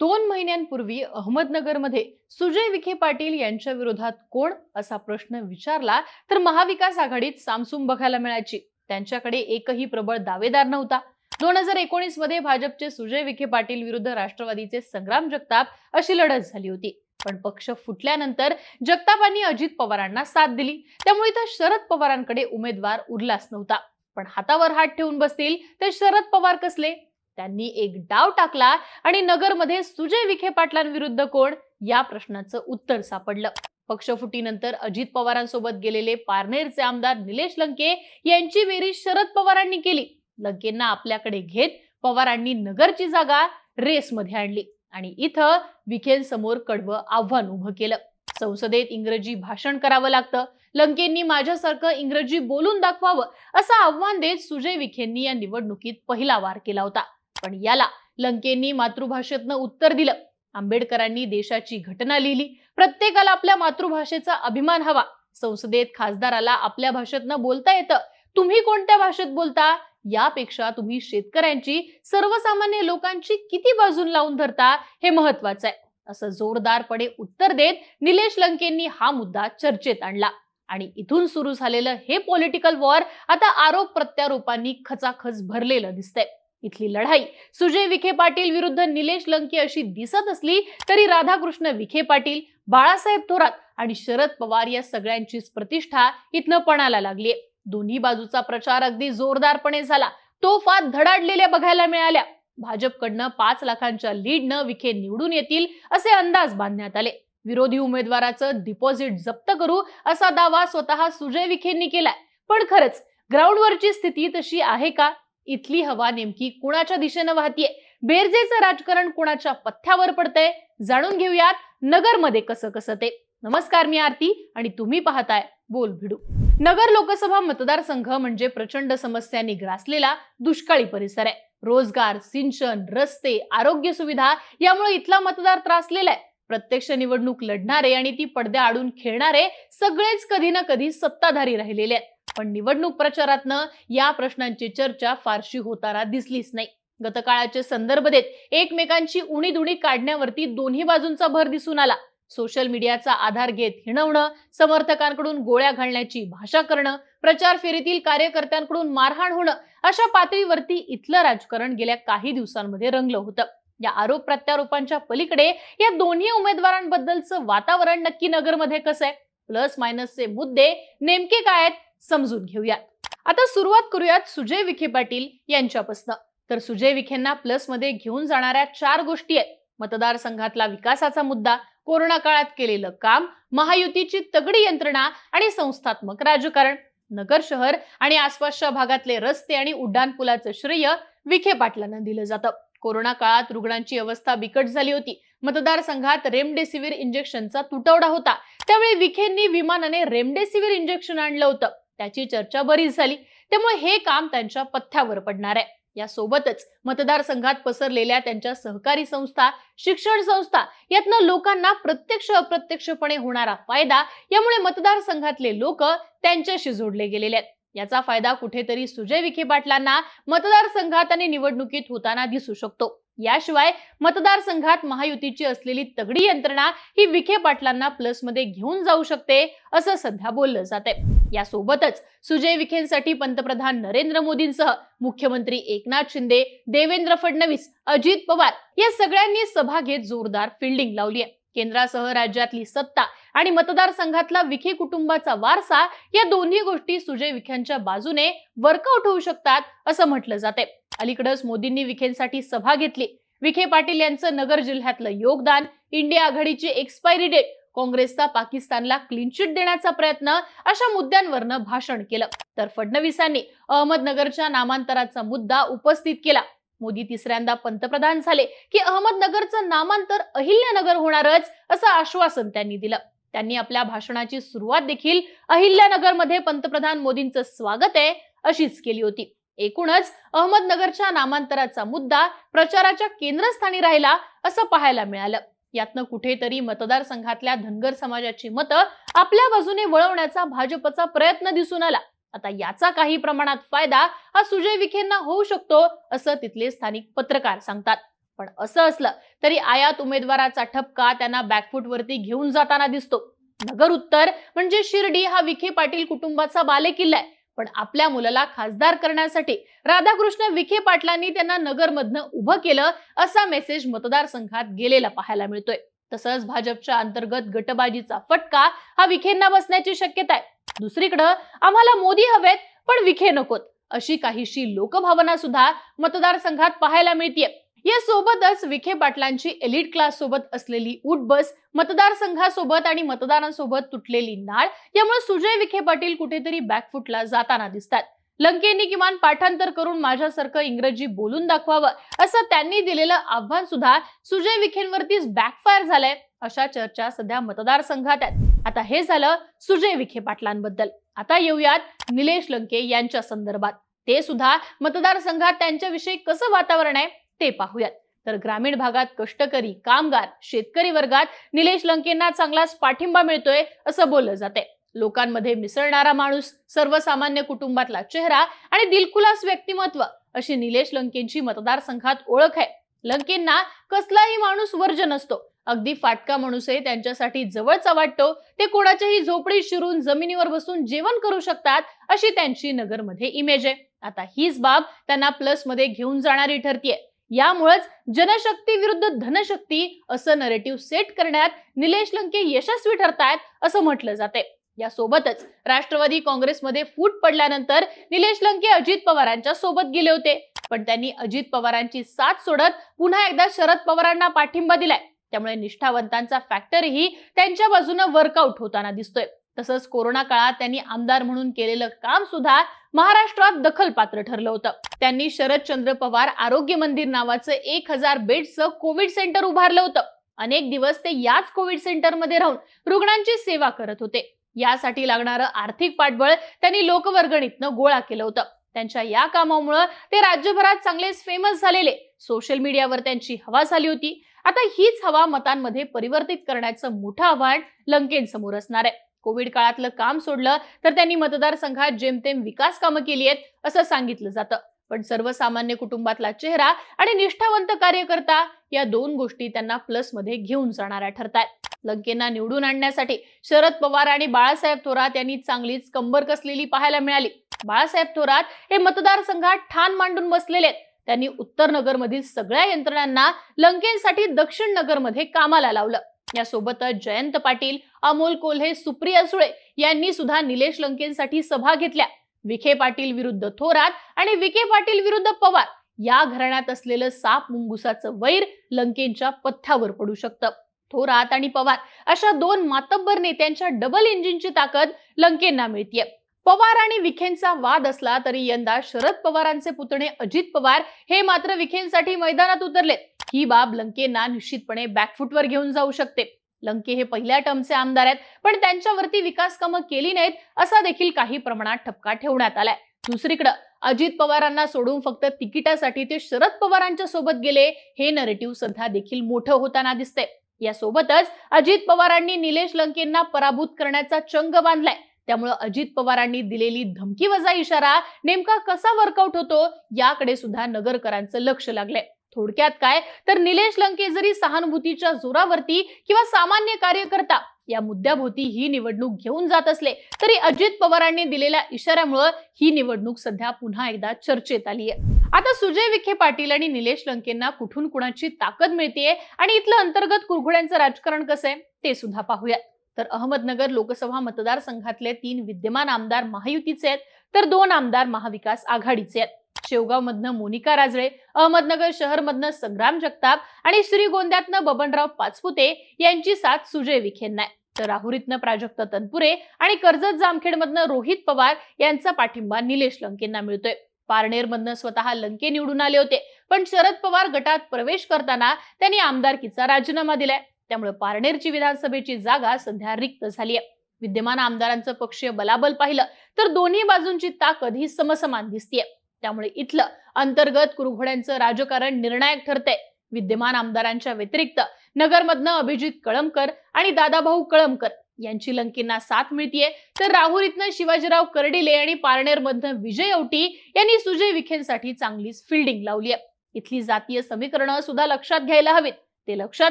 दोन महिन्यांपूर्वी अहमदनगरमध्ये सुजय विखे पाटील यांच्या विरोधात कोण असा प्रश्न विचारला तर महाविकास आघाडीत सामसूम बघायला मिळायची. त्यांच्याकडे एकही प्रबळ दावेदार नव्हता. दोन हजार एकोणीसमध्ये भाजपचे सुजय विखे पाटील विरुद्ध राष्ट्रवादीचे संग्राम जगताप अशी लढत झाली होती. पण पक्ष फुटल्यानंतर जगतापांनी अजित पवारांना साथ दिली. त्यामुळे इथं शरद पवारांकडे उमेदवार उरलाच नव्हता. पण हातावर हात ठेवून बसतील तर शरद पवार कसले? त्यांनी एक डाव टाकला आणि नगरमध्ये सुजय विखे पाटलांविरुद्ध कोण? या प्रश्नाचं उत्तर सापडलं. पक्षफुटीनंतर अजित पवारांसोबत गेलेले पारनेरचे आमदार निलेश लंके यांची बेरीज शरद पवारांनी केली. लंकेंना आपल्याकडे घेत पवारांनी नगरची जागा रेसमध्ये आणली आणि इथं विखेंसमोर कडवं आव्हान उभं केलं. संसदेत इंग्रजी भाषण करावं लागतं. लंकेंनी माझ्यासारखं इंग्रजी बोलून दाखवावं असं आव्हान देत सुजय विखेंनी या निवडणुकीत पहिला वार केला होता. पण याला लंकेंनी मातृभाषेतनं उत्तर दिलं. आंबेडकरांनी देशाची घटना लिहिली. प्रत्येकाला आपल्या मातृभाषेचा अभिमान हवा. संसदेत खासदाराला आपल्या भाषेतनं बोलता येतं. तुम्ही कोणत्या भाषेत बोलता? यापेक्षा तुम्ही शेतकऱ्यांची सर्वसामान्य लोकांची किती बाजून लावून धरता हे महत्वाचं आहे. असं जोरदारपणे उत्तर देत निलेश लंकेंनी हा मुद्दा चर्चेत आणला. आणि इथून सुरू झालेलं हे पॉलिटिकल वॉर आता आरोप प्रत्यारोपांनी खचाखच भरलेलं दिसतंय. इथली लढाई. सुजय विखे पाटील विरुद्ध निलेश लंके अशी दिसत असली तरी राधाकृष्ण विखे पाटील बाळासाहेब थोरात आणि शरद पवार या सगळ्यांचीच प्रतिष्ठा इथनं पणाला लागलीय. दोन्ही बाजूचा प्रचार अगदी जोरदारपणे झाला. तोफा धडाडलेल्या बघायला मिळाल्या. भाजपकडनं पाच लाखांच्या लीडनं विखे निवडून येतील असे अंदाज बांधण्यात आले. विरोधी उमेदवाराचं डिपॉझिट जप्त करू असा दावा स्वतः सुजय विखेंनी केलाय. पण खरंच ग्राउंडवरची स्थिती तशी आहे का? इथली हवा नेमकी कुणाच्या दिशेनं वाहतीये? बेरजेचं राजकारण कुणाच्या पथ्यावर पडतंय? जाणून घेऊयात नगरमध्ये कसं कसं ते. नमस्कार मी आरती आणि तुम्ही पाहताय बोल भिडू. नगर लोकसभा मतदारसंघ म्हणजे प्रचंड समस्यांनी ग्रासलेला दुष्काळी परिसर आहे. रोजगार सिंचन रस्ते आरोग्य सुविधा यामुळे इथला मतदार त्रासलेला आहे. प्रत्यक्ष निवडणूक लढणारे आणि ती पडद्या आडून खेळणारे सगळेच कधी ना कधी सत्ताधारी राहिलेले आहेत. पण निवडणूक प्रचारातनं या प्रश्नांची चर्चा फारशी होताना दिसलीच नाही. गतकाळाचे संदर्भ देत एकमेकांची उणीधुणी काढण्यावरती दोन्ही बाजूंचा भर दिसून आला. सोशल मीडियाचा आधार घेत हिणवणं समर्थकांकडून गोळ्या घालण्याची भाषा करणं प्रचार फेरीतील कार्यकर्त्यांकडून मारहाण होणं अशा पातळीवरती इथलं राजकारण गेल्या काही दिवसांमध्ये रंगलं होतं. या आरोप प्रत्यारोपांच्या पलीकडे या दोन्ही उमेदवारांबद्दलचं वातावरण नक्की नगरमध्ये कसं आहे? प्लस मायनसचे मुद्दे नेमके काय आहेत? समजून घेऊयात. आता सुरुवात करूयात सुजय विखे पाटील यांच्यापासून. तर सुजय विखेंना प्लसमध्ये घेऊन जाणाऱ्या चार गोष्टी आहेत. मतदारसंघातला विकासाचा मुद्दा कोरोना काळात केलेलं काम महायुतीची तगडी यंत्रणा आणि संस्थात्मक राजकारण. नगर शहर आणि आसपासच्या भागातले रस्ते आणि उड्डाणपुलाचं श्रेय विखे पाटलांना दिलं जातं. कोरोना काळात रुग्णांची अवस्था बिकट झाली होती. मतदारसंघात रेमडेसिवीर इंजेक्शनचा तुटवडा होता. त्यावेळी विखेंनी विमानाने रेमडेसिवीर इंजेक्शन आणलं होतं. त्याची चर्चा बरीच झाली. त्यामुळे हे काम त्यांच्या पथ्यावर पडणार आहे. यासोबतच मतदारसंघात पसरलेल्या त्यांच्या सहकारी संस्था शिक्षण संस्था यातनं लोकांना प्रत्यक्ष अप्रत्यक्षपणे होणारा फायदा यामुळे मतदारसंघातले लोक त्यांच्याशी जोडले गेलेले आहेत. याचा फायदा कुठेतरी सुजय विखे पाटलांना मतदारसंघात आणि निवडणुकीत होताना दिसू शकतो. याशिवाय मतदारसंघात महायुतीची असलेली तगडी यंत्रणा ही विखे पाटलांना प्लसमध्ये घेऊन जाऊ शकते असं सध्या बोललं जाते यासोबतच सुजय विखेंसाठी पंतप्रधान नरेंद्र मोदींसह मुख्यमंत्री एकनाथ शिंदे देवेंद्र फडणवीस अजित पवार या सगळ्यांनी सभा घेत जोरदार फिल्डिंग लावली आहे केंद्रासह राज्यातली सत्ता आणि मतदारसंघातला विखे कुटुंबाचा वारसा या दोन्ही गोष्टी सुजय विखेंच्या बाजूने वर्कआउट होऊ शकतात असं म्हटलं जाते अलीकडेच मोदींनी विखेंसाठी सभा घेतली. विखे पाटील यांचं नगर जिल्ह्यातलं योगदान इंडिया आघाडीची एक्सपायरी डेट काँग्रेसचा पाकिस्तानला क्लीनचिट देण्याचा प्रयत्न अशा मुद्द्यांवरनं भाषण केलं. तर फडणवीसांनी अहमदनगरच्या नामांतराचा मुद्दा उपस्थित केला. मोदी तिसऱ्यांदा पंतप्रधान झाले की अहमदनगरचं नामांतर अहिल्यानगर होणारच असं आश्वासन त्यांनी दिलं. त्यांनी आपल्या भाषणाची सुरुवात देखील अहिल्यानगरमध्ये पंतप्रधान मोदींचं स्वागत आहे अशीच केली होती. एकूणच अहमदनगरच्या नामांतराचा मुद्दा प्रचाराच्या केंद्रस्थानी राहिला असं पाहायला मिळालं. यातनं कुठेतरी मतदारसंघातल्या धनगर समाजाची मतं आपल्या बाजूने वळवण्याचा भाजपचा प्रयत्न दिसून आला. आता याचा काही प्रमाणात फायदा हा सुजय विखेंना होऊ शकतो असं तिथले स्थानिक पत्रकार सांगतात. पण असं असलं तरी आयात उमेदवाराचा ठपका त्यांना बॅकफूटवरती घेऊन जाताना दिसतो. नगर उत्तर म्हणजे शिर्डी हा विखे पाटील कुटुंबाचा बालेकिल्ला आहे. पण आपल्या मुलाला खासदार करण्यासाठी राधाकृष्ण विखे पाटलांनी त्यांना नगरमधनं उभं केलं असा मेसेज मतदारसंघात गेलेला पाहायला मिळतोय. तसंच भाजपच्या अंतर्गत गटबाजीचा फटका हा विखेंना बसण्याची शक्यता आहे. दुसरीकडं आम्हाला मोदी हवेत पण विखे नकोत अशी काहीशी लोकभावना सुद्धा मतदारसंघात पाहायला मिळतीये. या सोबतच विखे पाटलांची एलिट क्लास सोबत असलेली उठबस मतदारसंघासोबत आणि मतदारांसोबत तुटलेली नाळ यामुळे सुजय विखे पाटील कुठेतरी बॅकफुटला जाताना दिसतात. लंकेंनी किमान पाठांतर करून माझ्यासारखं इंग्रजी बोलून दाखवावं असं त्यांनी दिलेलं आव्हान सुद्धा सुजय विखेंवरतीच बॅकफायर झालंय अशा चर्चा सध्या मतदारसंघात आहेत. आता हे झालं सुजय विखे पाटलांबद्दल. आता येऊयात निलेश लंके यांच्या संदर्भात. ते सुद्धा मतदारसंघात त्यांच्याविषयी कसं वातावरण आहे? ते पाहूयात. तर ग्रामीण भागात कष्टकरी कामगार शेतकरी वर्गात निलेश लंकेंना चांगलाच पाठिंबा मिळतोय असं बोललं जाते लोकांमध्ये मिसळणारा माणूस सर्वसामान्य कुटुंबातला चेहरा आणि दिलखुलास व्यक्तिमत्व अशी निलेश लंकेंची मतदारसंघात ओळख आहे. लंकेंना कसलाही माणूस वर्ज नसतो. अगदी फाटका माणूसही त्यांच्यासाठी जवळचा वाटतो. ते कोणाच्याही झोपडी शिरून जमिनीवर बसून जेवण करू शकतात अशी त्यांची नगरमध्ये इमेज आहे. आता हीच बाब त्यांना प्लसमध्ये घेऊन जाणारी ठरतीये. यामुळेच जनशक्ती विरुद्ध धनशक्ती असं नरेटिव्ह सेट करण्यात निलेश लंके यशस्वी ठरतायत असं म्हटलं जाते यासोबतच राष्ट्रवादी काँग्रेसमध्ये फूट पडल्यानंतर निलेश लंके अजित पवारांच्या सोबत गेले होते. पण त्यांनी अजित पवारांची साथ सोडत पुन्हा एकदा शरद पवारांना पाठिंबा दिलाय. त्यामुळे निष्ठावंतांचा फॅक्टरही त्यांच्या बाजूनं वर्कआउट होताना दिसतोय. तसंच कोरोना काळात त्यांनी आमदार म्हणून केलेलं काम सुद्धा महाराष्ट्रात दखलपात्र ठरलं होतं. त्यांनी शरदचंद्र पवार आरोग्य मंदिर नावाचं एक हजार बेडचं कोविड सेंटर उभारलं होतं. अनेक दिवस ते याच कोविड सेंटरमध्ये राहून रुग्णांची सेवा करत होते. यासाठी लागणारं आर्थिक पाठबळ त्यांनी लोकवर्गणीतनं गोळा केलं होतं. त्यांच्या या कामामुळं ते राज्यभरात चांगलेच फेमस झालेले. सोशल मीडियावर त्यांची हवा झाली होती. आता हीच हवा मतांमध्ये परिवर्तित करण्याचं मोठं आव्हान लंकेंसमोर असणार आहे. कोविड काळातलं काम सोडलं तर त्यांनी मतदारसंघात जेमतेम विकास कामं केली आहेत असं सांगितलं जातं. पण सर्वसामान्य कुटुंबातला चेहरा आणि निष्ठावंत कार्यकर्ता या दोन गोष्टी त्यांना प्लसमध्ये घेऊन जाणाऱ्या ठरतायत. लंकेंना निवडून आणण्यासाठी शरद पवार आणि बाळासाहेब थोरात यांनी चांगलीच कंबर कसलेली पाहायला मिळाली. बाळासाहेब थोरात हे मतदारसंघात ठाण मांडून बसलेले आहेत. त्यांनी उत्तर नगरमधील सगळ्या यंत्रणांना लंकेंसाठी दक्षिण नगरमध्ये कामाला लावलं. यासोबतच जयंत पाटील अमोल कोल्हे सुप्रिया सुळे यांनी सुद्धा निलेश लंकेंसाठी सभा घेतल्या. विखे पाटील विरुद्ध थोरात आणि विखे पाटील विरुद्ध पवार या घराण्यात असलेलं साप मुंगुसाचं वैर लंकेंच्या पथ्यावर पडू शकतं. थोरात आणि पवार अशा दोन मातब्बर नेत्यांच्या डबल इंजिनची ताकद लंकेंना मिळतीये. पवार आणि विखेंचा वाद असला तरी यंदा शरद पवारांचे पुतणे अजित पवार हे मात्र विखेंसाठी मैदानात उतरलेत. ही बाब लंकेंना निश्चितपणे बॅकफुटवर घेऊन जाऊ शकते. लंके हे पहिल्या टर्मचे आमदार आहेत पण त्यांच्यावरती विकास कामं केली नाहीत असा देखील काही प्रमाणात ठपका ठेवण्यात आलाय. दुसरीकडे अजित पवारांना सोडून फक्त तिकिटासाठी ते शरद पवारांच्या सोबत गेले हे नरेटिव्ह सध्या देखील मोठं होताना दिसतंय. यासोबतच अजित पवारांनी निलेश लंकेंना पराभूत करण्याचा चंग बांधलाय. त्यामुळे अजित पवारांनी दिलेली धमकी वजा इशारा नेमका कसा वर्कआउट होतो याकडे सुद्धा नगरकरांचं लक्ष लागलंय. थोडक्यात काय? तर निलेश लंके जरी सहानुभूतीच्या जोरावरती किंवा सामान्य कार्यकर्ता या मुद्द्याभोवती ही निवडणूक घेऊन जात असले तरी अजित पवारांनी दिलेल्या इशाऱ्यामुळे ही निवडणूक सध्या पुन्हा एकदा चर्चेत आली आहे. आता सुजय विखे पाटील आणि निलेश लंकेंना कुठून कुणाची ताकद मिळतेय आणि इथलं अंतर्गत कुरघोड्यांचं राजकारण कसं आहे ते सुद्धा पाहूयात. तर अहमदनगर लोकसभा मतदारसंघातले तीन विद्यमान आमदार महायुतीचे आहेत तर दोन आमदार महाविकास आघाडीचे आहेत. शेवगावमधनं मोनिका राजळे अहमदनगर शहरमधनं संग्राम जगताप आणि श्रीगोंद्यातनं बबनराव पाचपुते यांची साथ सुजय विखेंना आहे. तर राहुरीतनं प्राजक्त तनपुरे आणि कर्जत जामखेडमधनं रोहित पवार यांचा पाठिंबा निलेश लंकेंना मिळतोय. पारनेरमधनं स्वतः लंके निवडून आले होते पण शरद पवार गटात प्रवेश करताना त्यांनी आमदारकीचा राजीनामा दिलाय. त्यामुळे पारनेरची विधानसभेची जागा सध्या रिक्त झाली आहे. विद्यमान आमदारांचं पक्षीय बलाबल पाहिलं तर दोन्ही बाजूंची ताकद ही समसमान दिसतीये. त्यामुळे इथलं अंतर्गत कुरघोड्यांचं राजकारण निर्णायक ठरतंय. विद्यमान आमदारांच्या व्यतिरिक्त नगरमधनं अभिजित कळमकर आणि दादाभाऊ कळमकर यांची लंकेंना साथ मिळतीये. तर राहुरीतनं शिवाजीराव कर्डिले आणि पारनेरमधनं विजय औटी यांनी सुजय विखेंसाठी चांगलीच फिल्डिंग लावली आहे इथली जातीय समीकरणं सुद्धा लक्षात घ्यायला हवीत. ते लक्षात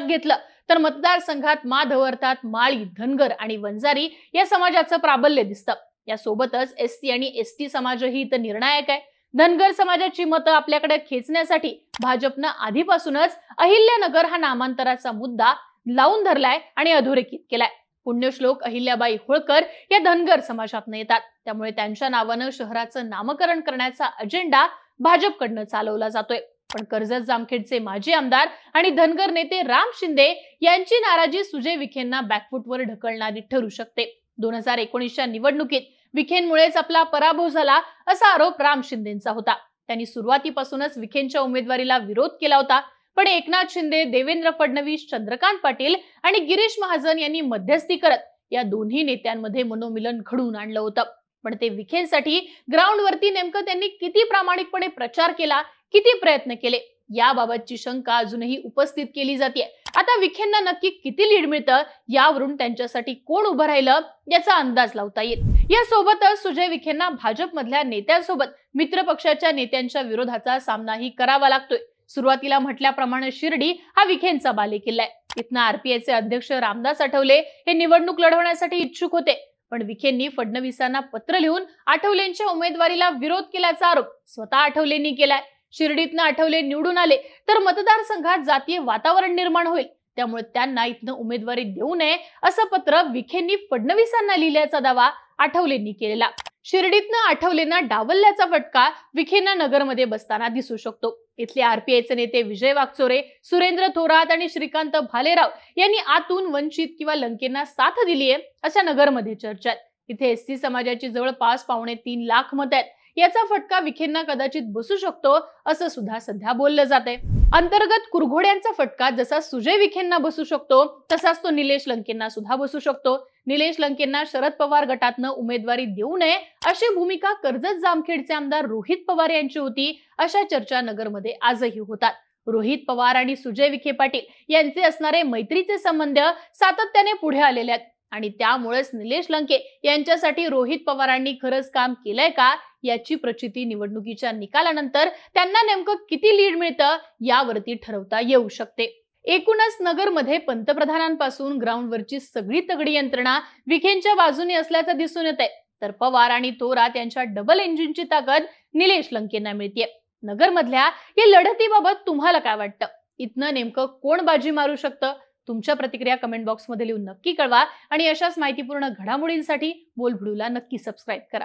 घेतलं तर मतदारसंघात माधव अर्थात माळी धनगर आणि वंजारी या समाजाचं प्राबल्य दिसतं. यासोबतच एससी आणि एसटी समाजही इथं निर्णायक आहे. धनगर समाजाची मतं आपल्याकडे खेचण्यासाठी भाजपनं आधीपासूनच अहिल्यानगर हा नामांतराचा मुद्दा लावून धरलाय आणि अधोरेखित केलाय. पुण्यश्लोक अहिल्याबाई होळकर या धनगर समाजातनं येतात. त्यामुळे त्यांच्या नावानं शहराचं नामकरण करण्याचा अजेंडा भाजपकडनं चालवला जातोय. पण कर्जत जामखेडचे माजी आमदार आणि धनगर नेते राम शिंदे यांची नाराजी सुजय विखेंना बॅकफुटवर ढकलणारी ठरू शकते. दोन हजार एकोणीसच्या निवडणुकीत विखेंमुळेच आपला पराभव झाला असा आरोप राम शिंदेचा होता. त्यांनी सुरुवातीपासूनच विखेंच्या उमेदवारीला विरोध केला होता. पण एकनाथ शिंदे देवेंद्र फडणवीस चंद्रकांत पाटील आणि गिरीश महाजन यांनी मध्यस्थी करत या दोन्ही नेत्यांमध्ये मनोमिलन घडवून आणलं होतं. पण ते विखेंसाठी ग्राउंडवरती नेमकं त्यांनी किती प्रामाणिकपणे प्रचार केला किती प्रयत्न केले याबाबतची शंका अजूनही उपस्थित केली जाते आता विखेंना नक्की किती लीड मिळतं यावरून त्यांच्यासाठी कोण उभं राहिलं याचा अंदाज लावता येईल. यासोबतच सुजय विखेंना भाजपमधल्या नेत्यांसोबत मित्र पक्षाच्या नेत्यांच्या विरोधाचा सामनाही करावा लागतोय. सुरुवातीला म्हटल्याप्रमाणे शिर्डी हा विखेंचा बालेकिल्ला आहे. इथनं आरपीआयचे अध्यक्ष रामदास आठवले हे निवडणूक लढवण्यासाठी इच्छुक होते. पण विखेंनी फडणवीसांना पत्र लिहून आठवलेंच्या उमेदवारीला विरोध केल्याचा आरोप स्वतः आठवलेंनी केलाय. शिर्डीतनं आठवले निवडून आले तर मतदारसंघात जातीय वातावरण निर्माण होईल. त्यामुळे त्यांना इथनं उमेदवारी देऊ नये असं पत्र विखेंनी फडणवीसांना लिहिल्याचा दावा आठवलेंनी केलेला. शिर्डीतनं आठवलेंना डावलल्याचा फटका विखेंना नगरमध्ये बसताना दिसू शकतो. इथले आरपीआयचे नेते विजय वागचोरे सुरेंद्र थोरात आणि श्रीकांत भालेराव यांनी आतून वंचित किंवा लंकेंना साथ दिलीये अशा नगरमध्ये चर्चा आहेत इथे एसटी समाजाची जवळपास पावणे तीन लाख मत आहेत. याचा फटका विखेंना कदाचित बसू शकतो असं सुद्धा सध्या बोललं जाते अंतर्गत कुरघोड्यांचा फटका जसा सुजय विखेंना बसू शकतो तसाच तो निलेश लंकेंना सुद्धा बसू शकतो. निलेश लंकेंना शरद पवार गटातनं उमेदवारी देऊ नये अशी भूमिका कर्जत जामखेडचे आमदार रोहित पवार यांची होती अशा चर्चा नगरमध्ये आजही होतात. रोहित पवार आणि सुजय विखे पाटील यांचे असणारे मैत्रीचे संबंध सातत्याने पुढे आलेले आहेत. आणि त्यामुळेच निलेश लंके यांच्यासाठी रोहित पवारांनी खरंच काम केलंय का याची प्रचिती निवडणुकीच्या निकालानंतर त्यांना नेमकं किती लीड मिळतं यावरती ठरवता येऊ शकते. एकूणच नगरमध्ये पंतप्रधानांपासून ग्राउंडवरची सगळी तगडी यंत्रणा विखेंच्या बाजूने असल्याचं दिसून येत आहे तर पवार आणि थोरात यांच्या डबल इंजिनची ताकद निलेश लंकेंना मिळतीये. नगरमधल्या या लढतीबाबत तुम्हाला काय वाटतं? इथनं नेमकं कोण बाजी मारू शकतं? तुमच्या प्रतिक्रिया कमेंट बॉक्समध्ये लिहून नक्की कळवा आणि अशाच माहितीपूर्ण घडामोडींसाठी बोलभिडूला नक्की सबस्क्राईब करा.